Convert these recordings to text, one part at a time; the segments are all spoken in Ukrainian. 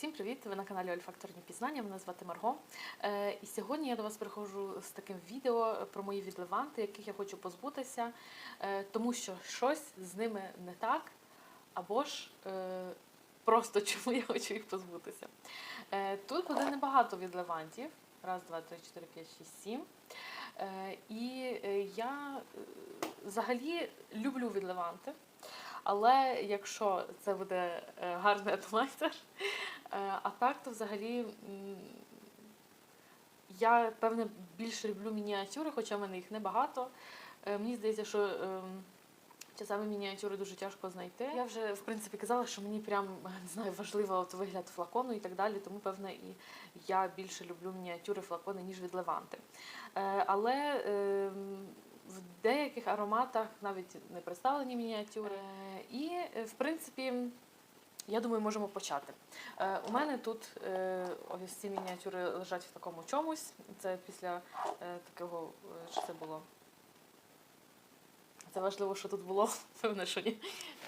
Всім привіт! Ви на каналі Ольфакторні пізнання. Мене звати Марго. Е, І сьогодні я до вас приходжу з таким відео про мої відливанти, яких я хочу позбутися, е, тому що щось з ними не так, або ж е, просто чому я хочу їх позбутися. Тут буде небагато відливантів. Раз, два, три, чотири, п'ять, шість, сім. І я взагалі люблю відливанти. Але якщо це буде гарний атомайстер, е, а так, то взагалі я певне більше люблю мініатюри, хоча в мене їх небагато. Е, Мені здається, що ем, часами мініатюри дуже тяжко знайти. Я вже в принципі казала, що мені прям не знаю, важливо от вигляд флакону і так далі, тому певне і я більше люблю мініатюри флакони, ніж відливанти. Е, Але ем, в деяких ароматах навіть не представлені мініатюри. Е, І, е, в принципі, я думаю, можемо почати. Е, У мене тут е, ось ці мініатюри лежать в такому чомусь. Це після е, такого, е, що це було. Це важливо, що тут було, певне, що ні.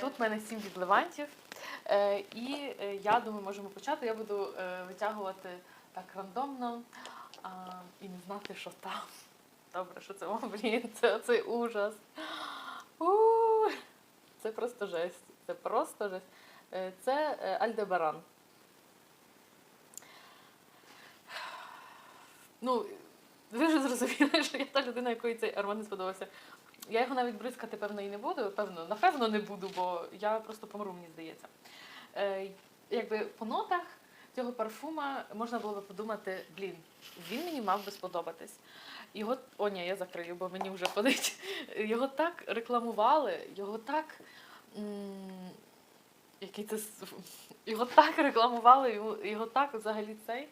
Тут в мене сім відливантів. Е, І е, я думаю, можемо почати. Я буду е, витягувати так рандомно а, і не знати, що там. Добре, що це? О, блін, це оцей ужас. у Це просто жесть. Це просто жесть. Е, Це е, Альдебаран. Ну, ви вже зрозуміли, що я та людина, якої цей аромат не сподобався. Я його навіть бризкати, певно, і не буду. Певно, напевно, не буду, бо я просто помру, мені здається. Е, якби по нотах цього парфума можна було би подумати, блін, він мені мав би сподобатись. Його, о, ні, я закрию, бо мені вже подить. Його так рекламували, його так. м, Який це його так рекламували, його, так взагалі цей.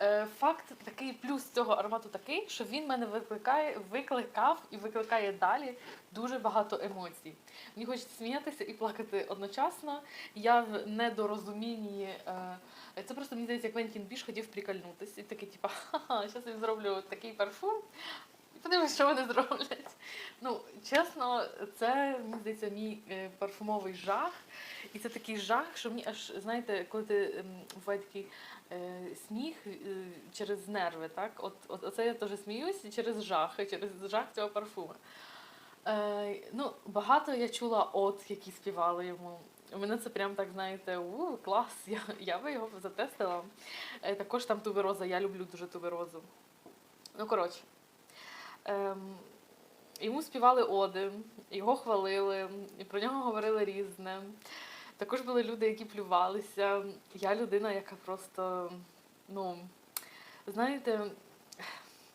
Е, Факт такий, плюс цього аромату такий, що він мене викликає, викликав і викликає далі дуже багато емоцій. Мені хочеться сміятися і плакати одночасно. Я в недорозумінні. е, Це просто мені здається, Квентін Біш хотів прикольнутися. І такий, типа, ха-ха, зараз я зроблю такий парфум. Подивимось, що вони зроблять. Ну, чесно, це мені здається мій е, парфумовий жах. І це такий жах, що мені аж, знаєте, коли ти ем, буває такий е, сміх е, через нерви, так? От, от оце я теж сміюсь через жах, через жах цього парфуму. Е, ну, багато я чула от, які співали йому. У мене це прям так, знаєте, у, клас, я, я би його затестила. Е, також там тубероза, я люблю дуже туберозу. Ну, коротше. Ем, йому співали оди, його хвалили, і про нього говорили різне. Також були люди, які плювалися. Я людина, яка просто, ну, знаєте,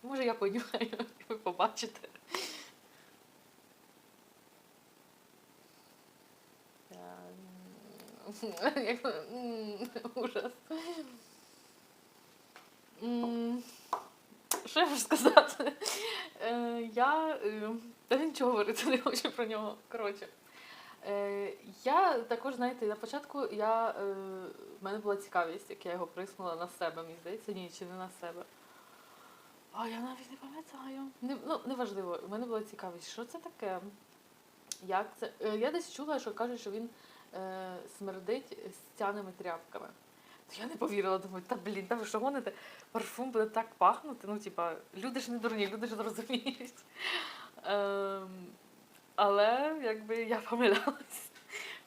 може я понюхаю, ви побачите. Ем, Ужас. Що я можу сказати? Е, Я е, та нічого говорити не хочу про нього. Коротше. Е, Я також, знаєте, на початку я, в мене була цікавість, як я його приснула на себе, мені здається, ні, чи не на себе. А я навіть не пам'ятаю. Не, ну, неважливо, в мене була цікавість, що це таке? Як це? Я десь чула, що кажуть, що він смердить стяними тряпками. Я не повірила, думаю, та блін, та ви що гоните? Парфум буде так пахнути. Ну, типа, люди ж не дурні, люди ж зрозуміють. Ем, але якби я помилялась.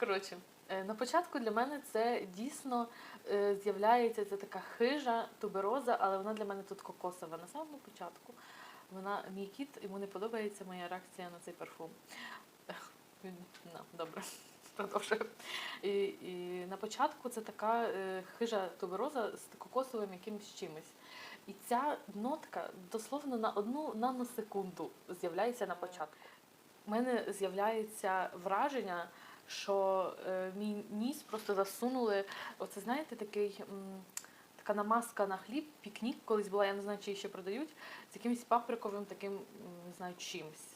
Коротше, е, на початку для мене це дійсно е, з'являється це така хижа тубероза, але вона для мене тут кокосова. На самому початку вона мій кіт, йому не подобається моя реакція на цей парфум. Ну, добре. Продовжую. І, і на початку це така е, хижа тубероза з кокосовим якимось чимось. І ця нотка дословно на одну наносекунду з'являється на початку. У мене з'являється враження, що е, мій ніс просто засунули. Оце знаєте, такий. Така намазка на хліб, пікнік колись була, я не знаю, чи її ще продають, з якимось паприковим таким, не знаю, чимось,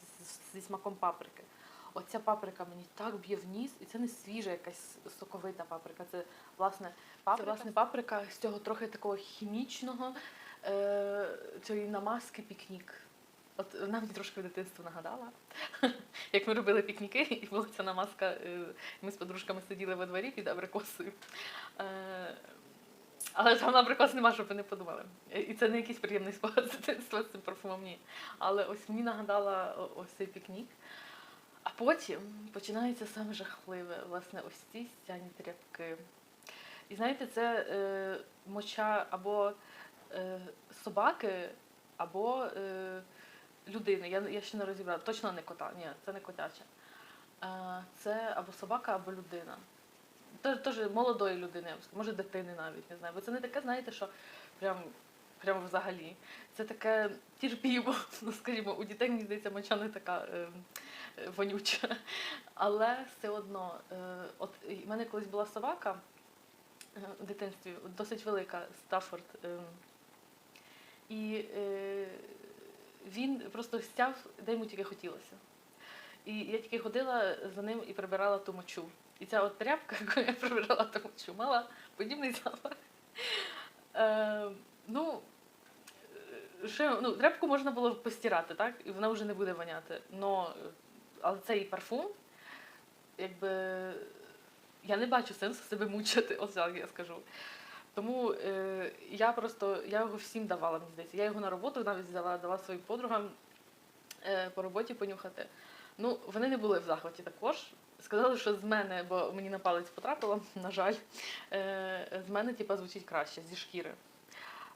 зі смаком паприки. Оця паприка мені так б'є в ніс, і це не свіжа якась соковита паприка. Це власне паприка, це, власне, паприка з цього трохи такого хімічного, е, цієї намазки пікнік. От вона мені трошки в дитинство нагадала, як ми робили пікніки, і була ця намазка, е, ми з подружками сиділи во дворі під абрикосою. Е, Але там, наприклад, нема, щоб ви не подумали. І це не якийсь приємний спогад з дитинства з цим парфумом, ні. Але ось мені нагадала ось цей пікнік. А потім починається саме жахливе, власне, ось ці стяні тряпки. І знаєте, це е, моча або е, собаки, або е, людини. Я, я ще не розібрала. Точно не кота. Ні, це не котяче. Е, це або собака, або людина. Теж, теж молодої людини, може дитини навіть, не знаю. Бо це не таке, знаєте, що прям, прям взагалі. Це таке терпімо, ну скажімо, у дітей, мені здається, моча не така е, вонюча. Але все одно, е, от в мене колись була собака е, в дитинстві, досить велика, Стаффорд. Е, і е, він просто стяв, де йому тільки хотілося. І я тільки ходила за ним і прибирала ту мочу. І ця от тряпка, яку я прибирала ту мочу, мала подібний запах. Е, ну, ще, ну, тряпку можна було постирати, так? І вона вже не буде воняти. Но, але цей парфум, якби я не бачу сенсу себе мучити, ось як я скажу. Тому е, я просто я його всім давала, мені здається. Я його на роботу навіть взяла, дала своїм подругам е, по роботі понюхати. Ну, вони не були в захваті також. Сказали, що з мене, бо мені на палець потрапило, на жаль, е, з мене типа, звучить краще, зі шкіри.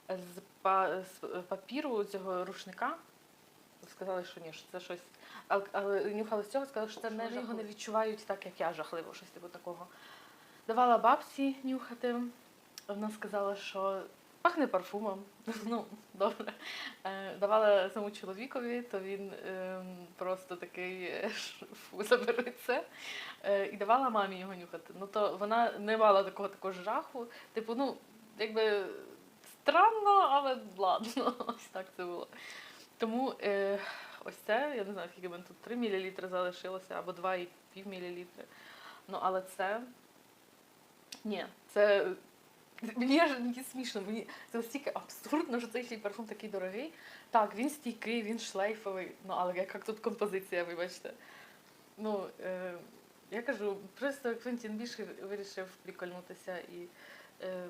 З, па, з папіру цього рушника сказали, що ні, що це щось. Але, але нюхали з цього, сказали, що це не його не відчувають так, як я жахливо, щось типу такого. Давала бабці нюхати. Вона сказала, що пахне парфумом. Ну, добре. Е, Давала самому чоловікові, то він ем, просто такий е, фу, забери це. Е, І давала мамі його нюхати. Ну то вона не мала такого такого жаху. Типу, ну, якби странно, але ладно. Ось так це було. Тому е, ось це, я не знаю, скільки в мене тут 3 мл залишилося, або 2,5 мл. Ну, але це. Ні, це. Мені аж мені смішно, мені це настільки абсурдно, що цей парфум такий дорогий. Так, він стійкий, він шлейфовий, ну але яка тут композиція, вибачте. Ну, е, я кажу, просто Квентін більше вирішив прикольнутися і, е,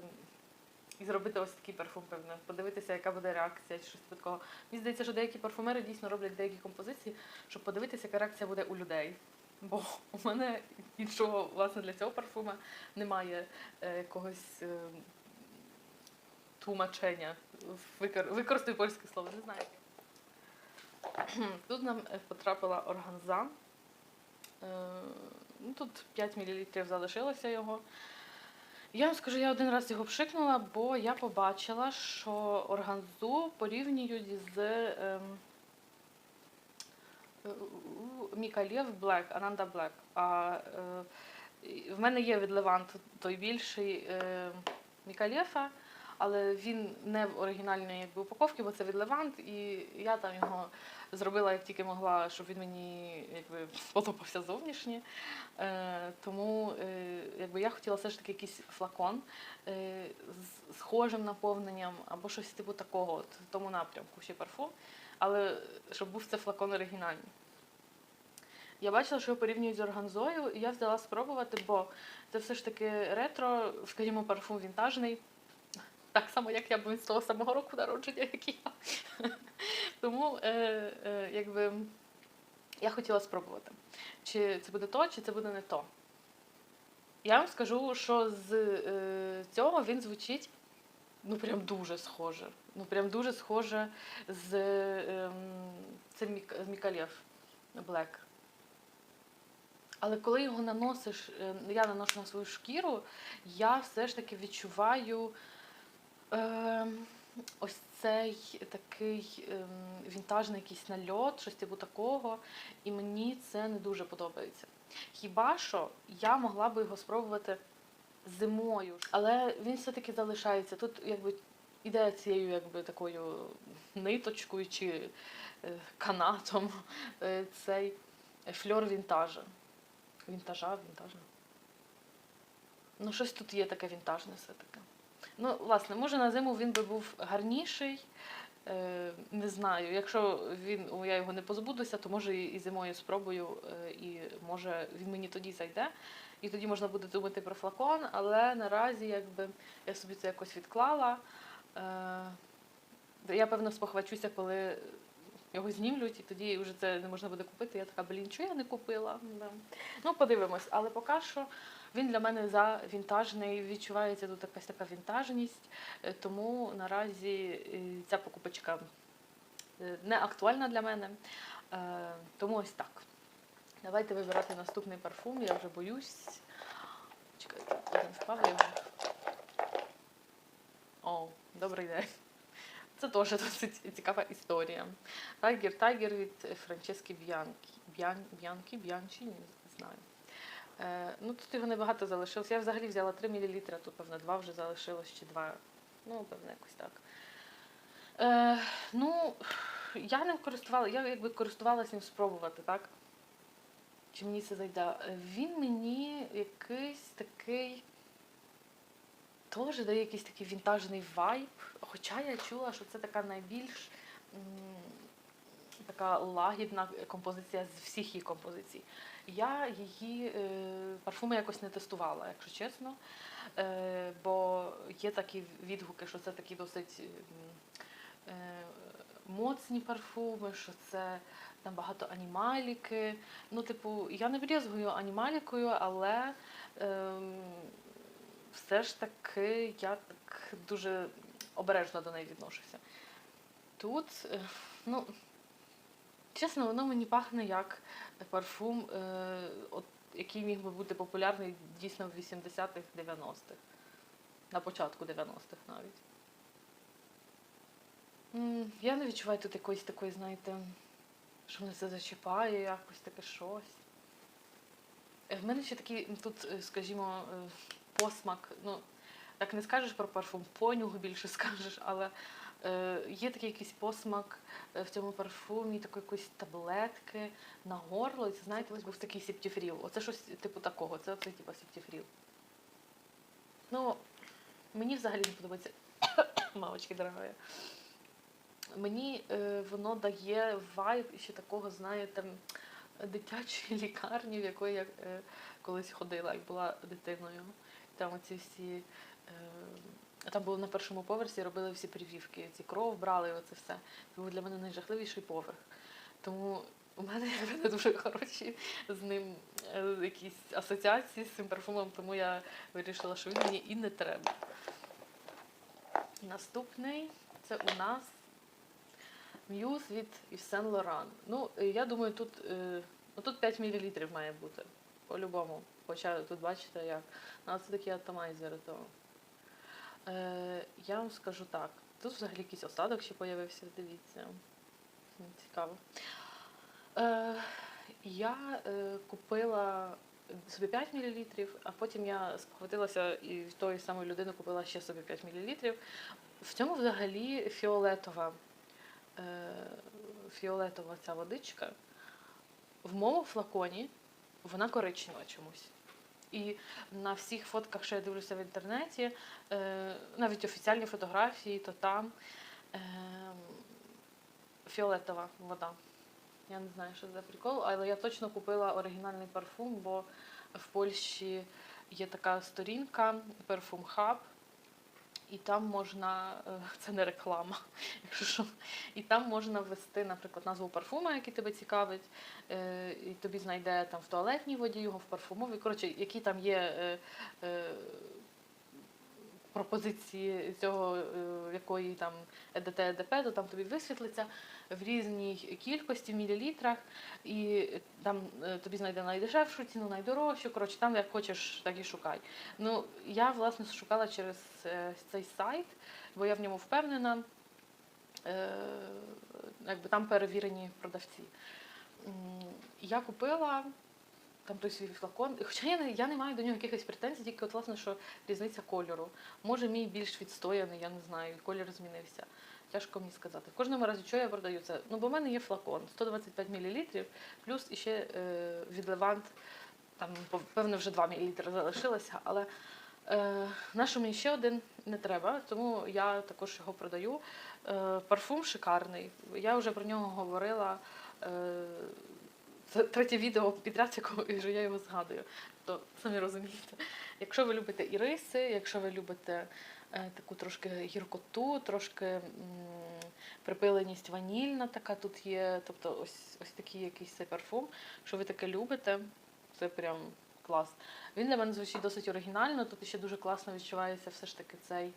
і зробити ось такий парфум, певно. Подивитися, яка буде реакція чи щось такого. Мені здається, що деякі парфумери дійсно роблять деякі композиції, щоб подивитися, яка реакція буде у людей. Бо у мене іншого власне для цього парфума немає е, якогось е, тлумачення. Викор... Використаю польське слово, не знаю. Тут нам е, потрапила органза. Ну, тут 5 мл залишилося його. Я вам скажу, я один раз його пшикнула, бо я побачила, що органзу порівнюють з ем, е, Мікалєв Блек, Ананда Блек. А е, в мене є від Левант той більший е, Мікалєфа, але він не в оригінальній якби, упаковці, бо це від Левант, і я там його зробила як тільки могла, щоб він мені якби, сподобався зовнішнє. Е, тому е, якби, я хотіла все ж таки якийсь флакон е, з схожим наповненням або щось типу такого, от, в тому напрямку ще парфум, але щоб був це флакон оригінальний. Я бачила, що його порівнюють з органзою, і я взяла спробувати, бо це все ж таки ретро, скажімо, парфум вінтажний. Так само, як я, бо з того самого року народження, як і я. Тому е, е, якби я хотіла спробувати, чи це буде то, чи це буде не то. Я вам скажу, що з е, цього він звучить ну прям дуже схоже. Ну прям дуже схоже з е, це Мік, Мікалєв Блек. Але коли його наносиш, е, я наношу на свою шкіру, я все ж таки відчуваю ось цей такий е, вінтажний якийсь нальот, щось типу такого, і мені це не дуже подобається. Хіба що я могла би його спробувати зимою, але він все-таки залишається. Тут якби іде цією якби такою ниточкою чи е, канатом е, цей фльор вінтажа. Вінтажа, вінтажа. Ну, щось тут є таке вінтажне все-таки. Ну, власне, може на зиму він би був гарніший. Е, не знаю. Якщо він, я його не позбудуся, то може і зимою спробую, е, і може він мені тоді зайде. і тоді можна буде думати про флакон, але наразі якби я собі це якось відклала. Е, я певно спохвачуся, коли його знімлють, і тоді вже це не можна буде купити. Я така, блін, що я не купила? Ну, подивимось, але поки що він для мене за вінтажний, відчувається тут якась така вінтажність, е, тому наразі е, ця покупочка е, не актуальна для мене. Тому ось так. Давайте вибирати наступний парфум, я вже боюсь. Чекайте, один впав, я вже. О, добрий день. Це теж досить цікава історія. Тайгер Тайгер від Франчески Б'янкі. Б'ян, Б'янкі, Б'янчі, не знаю. Е, ну, тут його небагато залишилось. Я взагалі взяла 3 мл, тут, певно, 2 вже залишилось, чи 2. Ну, певно, якось так. Е, ну, я не користувала, я якби користувалася ним спробувати, так? Чи мені це зайде? Він мені якийсь такий. Теж дає якийсь такий вінтажний вайб. Хоча я чула, що це така найбільш така лагідна композиція з всіх її композицій. Я її е, парфуми якось не тестувала, якщо чесно. Е, бо є такі відгуки, що це такі досить е, моцні парфуми, що це там багато анімаліки. Ну, типу, я не брезгую анімалікою, але ем, все ж таки я так дуже обережно до неї відношуся. Тут, е, ну, чесно, воно мені пахне як парфум, е, от, який міг би бути популярний дійсно в 80-х, 90-х. На початку 90-х навіть. Я не відчуваю тут якоїсь такої, знаєте, що мене це зачіпає, якось таке щось. Е, В мене ще такий тут, скажімо, посмак. Ну, так не скажеш про парфум, понюх більше скажеш, але е, є такий якийсь посмак е, в цьому парфумі, такої якоїсь таблетки на горло. І це знаєте, ось був такий септіфріл. Оце щось типу такого, це оцей типу септіфріл. Ну, мені взагалі не подобається. Мамочки дорогая. Мені е, воно дає вайб ще такого, знаєте, дитячої лікарні, в якої я е, колись ходила, як була дитиною. Там оці всі. Е, там було на першому поверсі, робили всі прививки, ці кров брали, оце все. Це був для мене найжахливіший поверх. Тому у мене якби, дуже хороші з ним е, якісь асоціації з цим парфумом, тому я вирішила, що він мені і не треба. Наступний це у нас М'юз від Laurent. Ну, я думаю, тут, е, ну, тут 5 мл має бути. По-любому. Хоча тут бачите як. Ну, це такі атомайзери, то. Е, я вам скажу так. Тут взагалі якийсь осадок ще з'явився, дивіться. Цікаво. Е, я е, купила собі 5 мл, а потім я спохватилася і в тої самої людини купила ще собі 5 мл. В цьому взагалі фіолетова, е, фіолетова ця водичка. В моєму флаконі вона коричнева чомусь. І на всіх фотках, що я дивлюся в інтернеті, е, навіть офіціальні фотографії, то там е, фіолетова вода. Я не знаю, що за прикол, але я точно купила оригінальний парфум, бо в Польщі є така сторінка Perfume Hub, і там можна, е, це не реклама, якщо що, і там можна ввести, наприклад, назву парфума, який тебе цікавить, е, і тобі знайде там в туалетній воді його, в парфумовій. Коротше, які там є е, пропозиції цього, е, якої там ЕДТ, ЕДП, то там тобі висвітлиться в різній кількості, в мілілітрах, і там е, тобі знайде найдешевшу ціну, найдорожчу. Коротше, там як хочеш, так і шукай. Ну, я власне шукала через е, цей сайт, бо я в ньому впевнена. Е, якби там перевірені продавці. Я купила там той свій флакон, хоча я не, я не маю до нього якихось претензій, тільки от власне, що різниця кольору. Може, мій більш відстояний, я не знаю, і колір змінився. Тяжко мені сказати. В кожному разі, що я продаю це? Ну, бо в мене є флакон 125 мл, плюс іще е, від Левант, там, певно, вже 2 мл залишилося, але е, нашу ще один не треба, тому я також його продаю. Е, парфум шикарний. Я вже про нього говорила. Е, це третє відео підряд, якого вже я його згадую. тобто, самі розумієте, якщо ви любите іриси, якщо ви любите е, таку трошки гіркоту, трошки м, припиленість ванільна така тут є, тобто ось, ось такий якийсь цей парфум, що ви таке любите, це прям клас. Він для мене звучить досить оригінально, тут ще дуже класно відчувається все ж таки цей.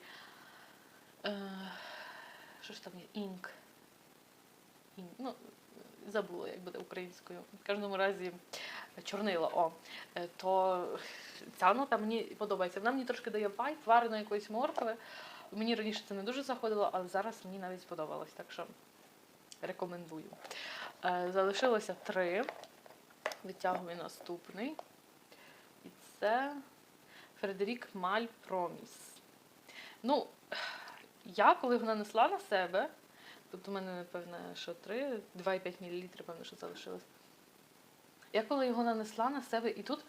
Е, що ж там є? Інк. Інк. Ну, забула, як буде українською. В кожному разі чорнило. О. Е, То ця нота мені подобається. Вона мені трошки дає вайб вареної якоїсь моркви. Мені раніше це не дуже заходило, але зараз мені навіть сподобалось, так що рекомендую. Е, Залишилося три. Витягую наступний. І це Фредерік Маль Проміс. Ну, я коли його нанесла на себе, тут у мене, напевно, що 3, 2,5 мл, певно, що залишилось. Я коли його нанесла на себе, і тут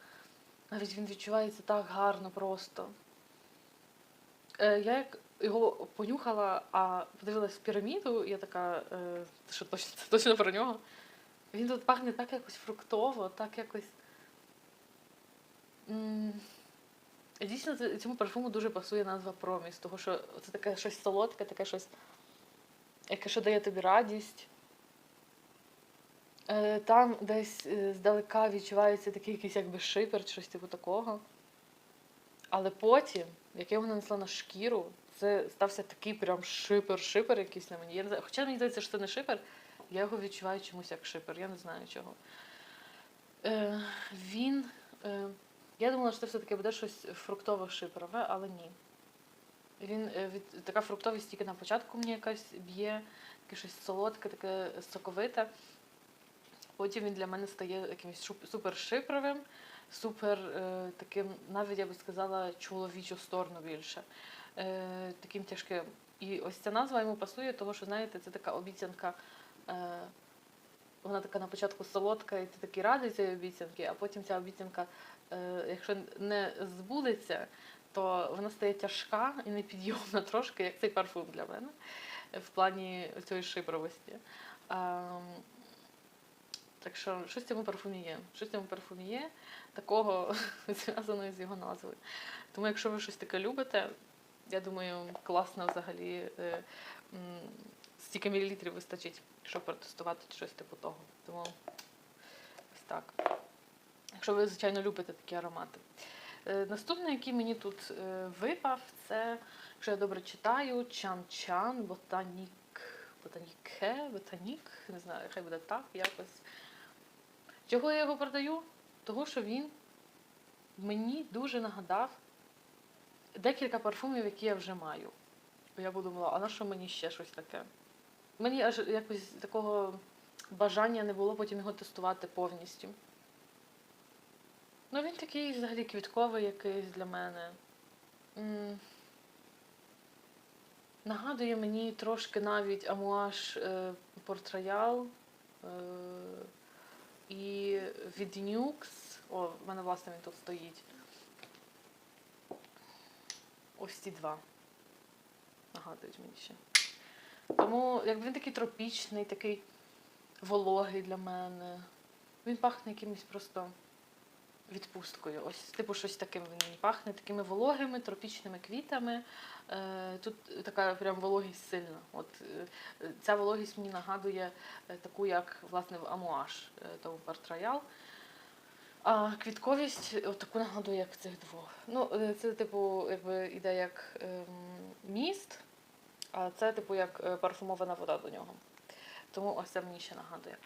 навіть він відчувається так гарно просто. Е, я як його понюхала, а подивилась в піраміду, я така, е, що точно, точно про нього. Він тут пахне так якось фруктово, так якось. М, Дійсно, цьому парфуму дуже пасує назва проміс, тому що це таке щось солодке, таке щось, яке що дає тобі радість. Е, Там десь е, здалека відчувається такий якийсь якби шипер, щось типу такого. Але потім, як я його нанесла на шкіру, це стався такий прям шипер-шипер якийсь на мені. Я не знаю, хоча мені здається, що це не шипер, я його відчуваю чомусь як шипер, я не знаю чого. Е, він. Е, я думала, що це все-таки буде щось фруктово-шипрове, але ні. Він е, від, така фруктовість тільки на початку мені якась б'є, таке щось солодке, таке соковите. Потім він для мене стає якимось супер шипровим, супер е, таким, навіть я би сказала, чоловічу сторону більше. Е, таким тяжким. І ось ця назва йому пасує, тому що, знаєте, це така обіцянка. Вона така на початку солодка, і ти такий радий цієї обіцянки, а потім ця обіцянка, якщо не збудеться, то вона стає тяжка і непідйомна трошки, як цей парфум для мене, в плані цієї шипровості. Ем, так що щось в цьому парфумі є. Щось в цьому парфумі є, такого зв'язаного з його назвою. Тому якщо ви щось таке любите, я думаю, класно взагалі. е, м, Стільки мілілітрів вистачить, щоб протестувати щось типу того. Тому ось так. Якщо ви, звичайно, любите такі аромати. Е, Наступний, який мені тут е, випав, це, якщо я добре читаю, Чан-Чан, Ботанік. Ботаніке, Ботанік, не знаю, хай буде так якось. Чого я його продаю? Того, що він мені дуже нагадав декілька парфумів, які я вже маю. Я подумала, а на що мені ще щось таке? Мені аж якось такого бажання не було потім його тестувати повністю. Ну, він такий взагалі квітковий якийсь для мене. М, Нагадує мені трошки навіть амуаж е, е, і від Nux. О, в мене власне він тут стоїть. Ось ці два. Нагадують мені ще. Тому якби він такий тропічний, такий вологий для мене. Він пахне якимось просто відпусткою. Ось, типу, щось він мені пахне, такими вологими, тропічними квітами. Е, тут така прям вологість сильна. От е, ця вологість мені нагадує е, таку, як власне в Амуаш, тому Парт-Роял. А квітковість от таку нагадує, як цих двох. Ну, це, типу, якби іде як ем, міст, а це, типу, як парфумована вода до нього. Тому ось це мені ще нагадує.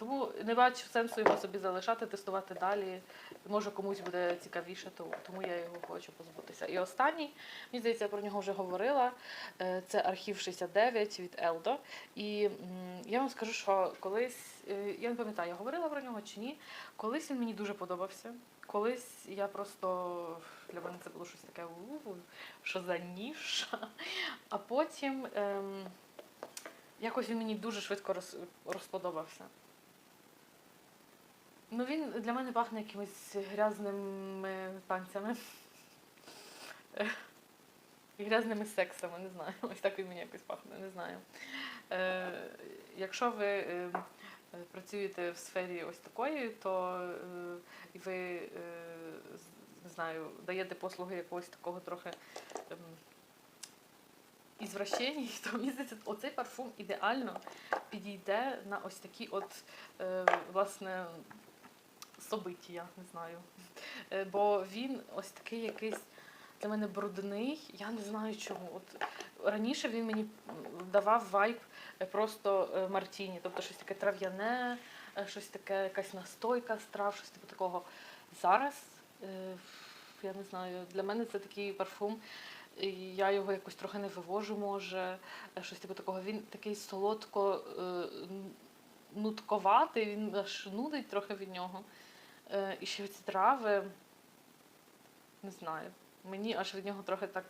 Тому не бачу сенсу його собі залишати, тестувати далі. Може комусь буде цікавіше, тому я його хочу позбутися. І останній, мені здається, я про нього вже говорила. е, Це архів 69 від Елдо. І я вам скажу, що колись, е, я не пам'ятаю, я говорила про нього чи ні. Колись він мені дуже подобався. Колись я просто для мене це було щось таке, «У, що за ніша. А потім ем, якось він мені дуже швидко розподобався. Ну, він для мене пахне якимись грязними танцями. Е, грязними сексами, не знаю. Ось так він мені якось пахне, не знаю. Е, якщо ви е, е, працюєте в сфері ось такої, то е, ви е, не знаю, даєте послуги якогось такого трохи. ем, Ізвращень, то мені здається, оцей парфум ідеально підійде на ось такі от е, власне собиття, не знаю. Е, бо він ось такий якийсь для мене брудний, я не знаю чому. От раніше він мені давав вайб е, просто е, мартіні, тобто щось таке трав'яне, щось таке, якась настойка з трав, щось типу такого. Зараз я не знаю, для мене це такий парфум. Я його якось трохи не вивожу, може, щось типу такого. Він такий солодко нутковатий, він аж нудить трохи від нього. Е, і ще ці трави, не знаю. Мені аж від нього трохи так.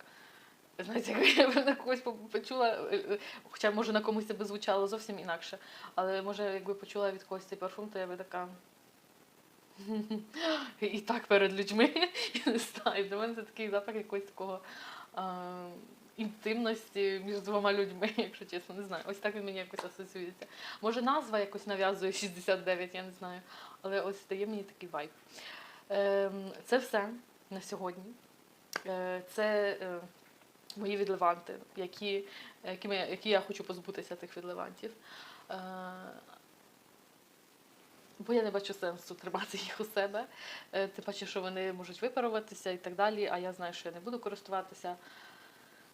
Знаєте, як я на когось почула, е, е, хоча може на комусь це би звучало зовсім інакше, але може, якби почула від когось цей парфум, то я би така. І так перед людьми. Я не знаю. Для мене це такий запах якогось такого а, інтимності між двома людьми, якщо чесно, не знаю. Ось так він мені якось асоціюється. Може, назва якось нав'язує 69, я не знаю. Але ось дає мені такий вайб. Ем, Це все на сьогодні. Е, Це е, мої відливанти, які, якими, які я хочу позбутися цих відливантів. Е, Бо я не бачу сенсу тримати їх у себе. Тим паче, що вони можуть випаруватися і так далі, а я знаю, що я не буду користуватися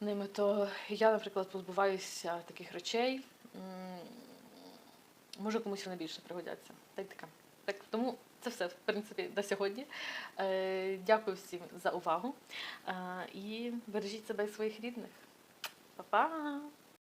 ними. То я, наприклад, позбуваюся таких речей. Може, комусь вони більше пригодяться. Та й. Так, тому це все, в принципі, на сьогодні. Е, Дякую всім за увагу. Е, І бережіть себе і своїх рідних. Па-па!